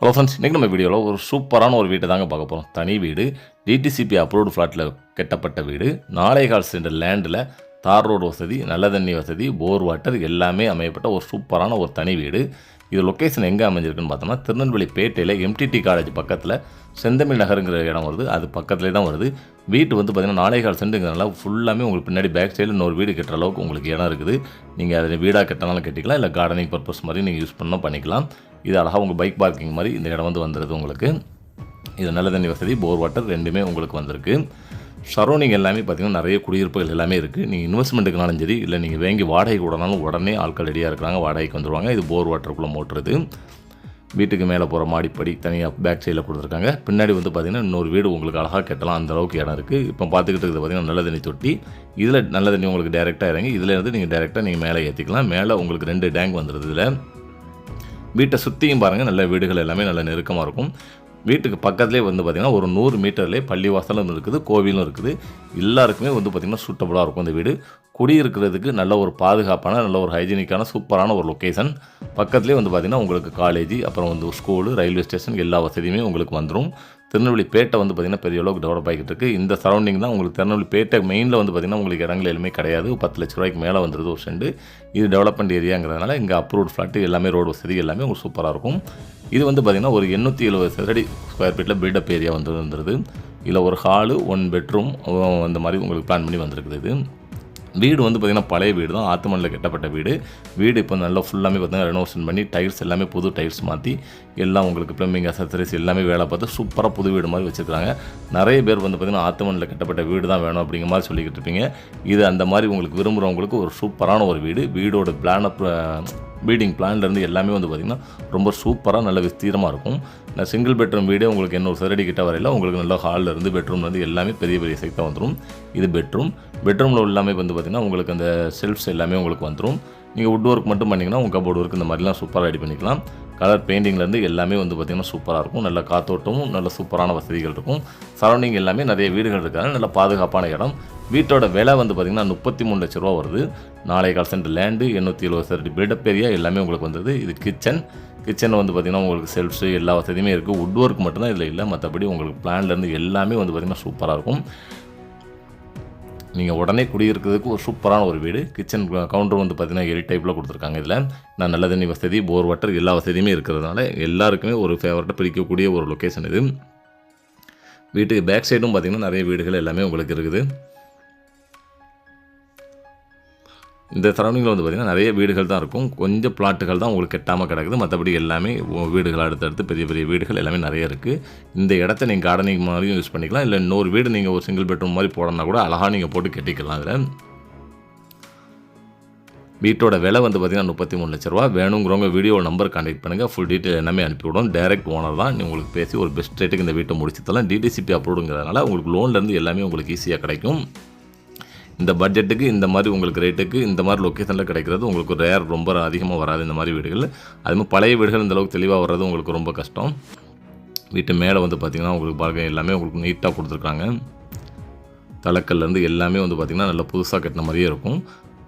Hello friends இன்றைக்கி நம்ம வீடியோவில் ஒரு சூப்பரான ஒரு வீட்டை தாங்க பார்க்க போகிறோம் தனி வீடு டிடிசிபி அப்ரூவ்டு ஃப்ளாட்டில் கட்டப்பட்ட வீடு நாளைகால் சென்ற லேண்டில் தார் ரோடு வசதி நல்ல தண்ணி வசதி போர் வாட்டர் எல்லாமே அமையப்பட்ட ஒரு சூப்பரான ஒரு தனி வீடு. இது லொக்கேஷன் எங்கே அமைஞ்சிருக்குன்னு பார்த்தோம்னா திருநெல்வேலி பேட்டையில் எம்டிடி காலேஜ் பக்கத்தில் செந்தமிழ் நகருங்கிற இடம் வருது. அது பக்கத்துலேயே தான் வருது. வீட்டு வந்து பார்த்திங்கன்னா நாலேகால் சென்ட்டுங்கிறனால ஃபுல்லாமே உங்களுக்கு பின்னாடி பேக் சைடில் இன்னொரு வீடு கட்டுற அளவுக்கு உங்களுக்கு இடம் இருக்குது. நீங்கள் அதை வீடாக கட்டினாலும் கட்டிக்கலாம் இல்லை கார்டனிங் பர்பஸ் மாதிரி நீங்கள் யூஸ் பண்ணால் பண்ணிக்கலாம். இது அழகாக உங்கள் பைக் பார்க்கிங் மாதிரி இந்த இடம் வந்து வந்துடுது உங்களுக்கு. இது நல்ல தண்ணி வசதி போர் வாட்டர் ரெண்டுமே உங்களுக்கு வந்திருக்கு. சரௌண்டிங் எல்லாமே பார்த்திங்கன்னா நிறைய குடியிருப்புகள் எல்லாமே இருக்குது நீங்கள் இன்வெஸ்ட்மெண்ட்டுக்குனாலும் சரி இல்லை நீங்கள் வாங்கி வாடகை கூடனாலும் உடனே ஆட்கள் ரெடியாக இருக்கிறாங்க வாடகைக்கு வந்துடுவாங்க இது போர் வாட்டருக்குள்ளே மோட்டுறது. வீட்டுக்கு மேலே போகிற மாடிப்படி தனியாக பேக் சைடில் கொடுத்துருக்காங்க. பின்னாடி வந்து பார்த்திங்கன்னா இன்னொரு வீடு உங்களுக்கு அழகாக கட்டலாம். அந்த அளவுக்கு இடம் இருக்குது இப்போ பார்த்துக்கிட்டு இருக்கிறது பார்த்திங்கன்னா நல்ல தண்ணி தொட்டி. இதில் நல்ல தண்ணி உங்களுக்கு டேரெக்டாக இறங்கி இதில் இருந்து நீங்கள் டேரெக்டாக நீங்கள் மேலே ஏற்றிக்கலாம் மேலே உங்களுக்கு ரெண்டு டேங்க் வந்துடுது இதில். வீட்டை சுற்றியும் பாருங்கள் நல்ல வீடுகள் எல்லாமே நல்ல நெருக்கமாக இருக்கும். வீட்டுக்கு பக்கத்துலேயே வந்து பார்த்திங்கன்னா ஒரு நூறு மீட்டர்லேயே பள்ளிவாசலும் இருக்குது கோவிலும் இருக்குது. எல்லாருக்குமே வந்து பார்த்திங்கன்னா சூட்டபுளாக இருக்கும் இந்த வீடு. குடியிருக்கிறதுக்கு நல்ல ஒரு பாதுகாப்பான நல்ல ஒரு ஹைஜீனிக்கான சூப்பரான ஒரு லொக்கேஷன் பக்கத்துலேயே வந்து பார்த்திங்கன்னா உங்களுக்கு காலேஜ் அப்புறம் வந்து ஸ்கூலு ரயில்வே ஸ்டேஷன் எல்லா வசதியுமே உங்களுக்கு வந்துடும் திருநெல்வேலி பேட்டை வந்து பார்த்திங்கன்னா பெரிய அளவுக்கு டெவலப் ஆகிட்டு இருக்குது இந்த சரௌண்டிங் தான் உங்களுக்கு திருநெல்வேலி பேட்டை மெயினில் வந்து பார்த்திங்கன்னா உங்களுக்கு இடங்கள் எதுவுமே கிடையாது. பத்து லட்ச ரூபாய்க்கு மேலே வந்துருது ஒரு செண்டு இது டெவலப்மெண்ட் ஏரியாங்கிறதுனால இங்கே அப்ரூவ்ட் ஃப்ளாட்டு எல்லாமே ரோடு வசதி எல்லாமே உங்களுக்கு சூப்பராக இருக்கும். இது வந்து பார்த்திங்கன்னா ஒரு எண்ணூற்றி எழுபது சதுரடி ஸ்கொயர் ஃபீட்டில் பில்டப் ஏரியா வந்து வந்துருது. இதில் ஒரு ஹாலு ஒன் பெட்ரூம் அந்த மாதிரி உங்களுக்கு பிளான் பண்ணி வந்திருக்குது இது. வீடு வந்து பார்த்திங்கன்னா பழைய வீடு தான். ஆத்துமணில் கட்டப்பட்ட வீடு. வீடு இப்போ நல்லா ஃபுல்லாமே பார்த்திங்கன்னா ரெனோவேஷன் பண்ணி டைல்ஸ் எல்லாமே புது டைல்ஸ் மாற்றி எல்லாம் உங்களுக்கு ப்ளம்பிங் அசசரிஸ் எல்லாமே வேலை பார்த்து சூப்பராக புது வீடு மாதிரி வச்சுருக்காங்க நிறைய பேர் வந்து பார்த்திங்கன்னா ஆத்துமணில் கட்டப்பட்ட வீடு தான் வேணும் அப்படிங்கிற மாதிரி சொல்லிக்கிட்டு இருப்பீங்க. இது அந்த மாதிரி உங்களுக்கு விரும்புகிறவங்களுக்கு ஒரு சூப்பரான ஒரு வீடு. வீடோட பிளானப் பீடிங் பிளான்லேருந்து எல்லாமே வந்து பார்த்திங்கன்னா ரொம்ப சூப்பராக நல்ல விஸ்தீரமாக இருக்கும். நான் சிங்கிள் பெட்ரூம் வீடே உங்களுக்கு இன்னொரு சரடி கிட்ட வரையில உங்களுக்கு நல்ல ஹாலில் இருந்து பெட்ரூம்லேருந்து எல்லாமே பெரிய பெரிய சைட்டாக வந்துடும் இது பெட்ரூம் பெட்ரூமில் எல்லாமே வந்து பார்த்திங்கன்னா உங்களுக்கு அந்த செல்ஃப்ஸ் எல்லாமே உங்களுக்கு வந்துடும் நீங்கள் வுட் ஒர்க் மட்டும் பண்ணிங்கன்னா உங்கள் கபோர்டு ஒர்க் இந்த மாதிரிலாம் சூப்பராக ரெடி பண்ணிக்கலாம். கலர் பெயிண்டிங்லேருந்து எல்லாமே வந்து பார்த்திங்கன்னா சூப்பராக இருக்கும். நல்ல காத்தோட்டமும் நல்ல சூப்பரான வசதிகள் இருக்கும். சரௌண்டிங் எல்லாமே நிறைய வீடுகள் இருக்காங்க நல்ல பாதுகாப்பான இடம். வீட்டோட விலை வந்து பார்த்திங்கன்னா முப்பத்தி மூணு லட்ச ரூபா வருது. நாலே கால் சென்ட் லேண்டு எண்ணூற்றி எழுபது சென்ட் பில்டப் ஏரியா எல்லாமே உங்களுக்கு வந்தது. இது கிச்சன் கிச்சனில் வந்து பார்த்திங்கன்னா உங்களுக்கு செல்ஃப்ஸு எல்லா வசதியுமே இருக்குது உட் ஒர்க் மட்டும்தான் இதில் இல்லை. மற்றபடி உங்களுக்கு பிளான்லேருந்து எல்லாமே வந்து பார்த்திங்கன்னா சூப்பராக இருக்கும். நீங்கள் உடனே குடியிருக்கிறதுக்கு ஒரு சூப்பரான ஒரு வீடு. கிச்சன் கவுண்டர் வந்து பார்த்திங்கன்னா எரி டைப்பில் கொடுத்துருக்காங்க இதில். நான் நல்ல தண்ணி வசதி போர் வாட்டர் எல்லா வசதியுமே இருக்கிறதுனால எல்லாருக்குமே ஒரு ஃபேவரட்டாக பிடிக்கக்கூடிய ஒரு லொக்கேஷன் இது. வீட்டுக்கு பேக் சைடும் பார்த்திங்கன்னா நிறைய வீடுகள் எல்லாமே உங்களுக்கு இருக்குது. இந்த சரௌண்டிங்கில் வந்து பார்த்திங்கன்னா நிறைய வீடுகள் தான் இருக்கும். கொஞ்சம் பிளாட்டுகள் தான் உங்களுக்கு கெட்டாமல் கிடக்குது. மற்றபடி எல்லாமே வீடுகள் அடுத்தடுத்து பெரிய பெரிய வீடுகள் எல்லாமே நிறைய இருக்குது இந்த இடத்த நீங்கள் கார்டனிங் மாதிரியும் யூஸ் பண்ணிக்கலாம். இல்லை இன்னொரு வீடு நீங்கள் ஒரு சிங்கிள் பெட்ரூம் மாதிரி போடணும்னா கூட அழகாக நீங்கள் போட்டு கட்டிக்கலாம் அதில் வீட்டோட விலை வந்து பார்த்திங்கன்னா முப்பத்தி மூணு லட்ச ரூபா. வேணுங்கிறவங்க வீடியோ நம்பர் கான்டெக்ட் பண்ணுங்கள் ஃபுல் டீட்டெயில் எல்லாமே அனுப்பிவிடும் டேரக்ட் ஓனர் தான். நீங்கள் உங்களுக்கு பேசி ஒரு பெஸ்ட் ரேட்டுக்கு இந்த வீட்டை முடிச்சு தரலாம். டிடிசிபி அப்ரூவ்டுங்கிறதுனால உங்களுக்கு லோன்லேருந்து எல்லாமே உங்களுக்கு ஈஸியாக கிடைக்கும். இந்த பட்ஜெட்டுக்கு இந்த மாதிரி உங்களுக்கு ரேட்டுக்கு இந்த மாதிரி லொக்கேஷனில் கிடைக்கிறது உங்களுக்கு ரேர் ரொம்ப அதிகமாக வராது இந்த மாதிரி வீடுகள் அது மாதிரி பழைய வீடுகள் இந்த அளவுக்கு தெளிவாக வர்றது உங்களுக்கு ரொம்ப கஷ்டம். வீட்டு மேலே வந்து பார்த்திங்கன்னா உங்களுக்கு பார்க்க எல்லாமே உங்களுக்கு நீட்டாக கொடுத்துருக்காங்க. தலைக்கல்லேருந்து எல்லாமே வந்து பார்த்திங்கன்னா நல்லா புதுசாக கட்டின மாதிரியே இருக்கும்.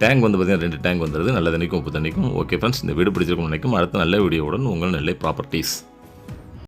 டேங்க் வந்து பார்த்திங்கன்னா ரெண்டு டேங்க் வந்துடுது நல்ல தண்ணிக்கும் உப்பு தண்ணிக்கும். ஓகே ஃப்ரெண்ட்ஸ் இந்த வீடு பிடிச்சிருக்கும் நினைக்கும். அடுத்த நல்ல வீடியோவுடன் உங்கள் நல்ல ப்ராப்பர்ட்டிஸ்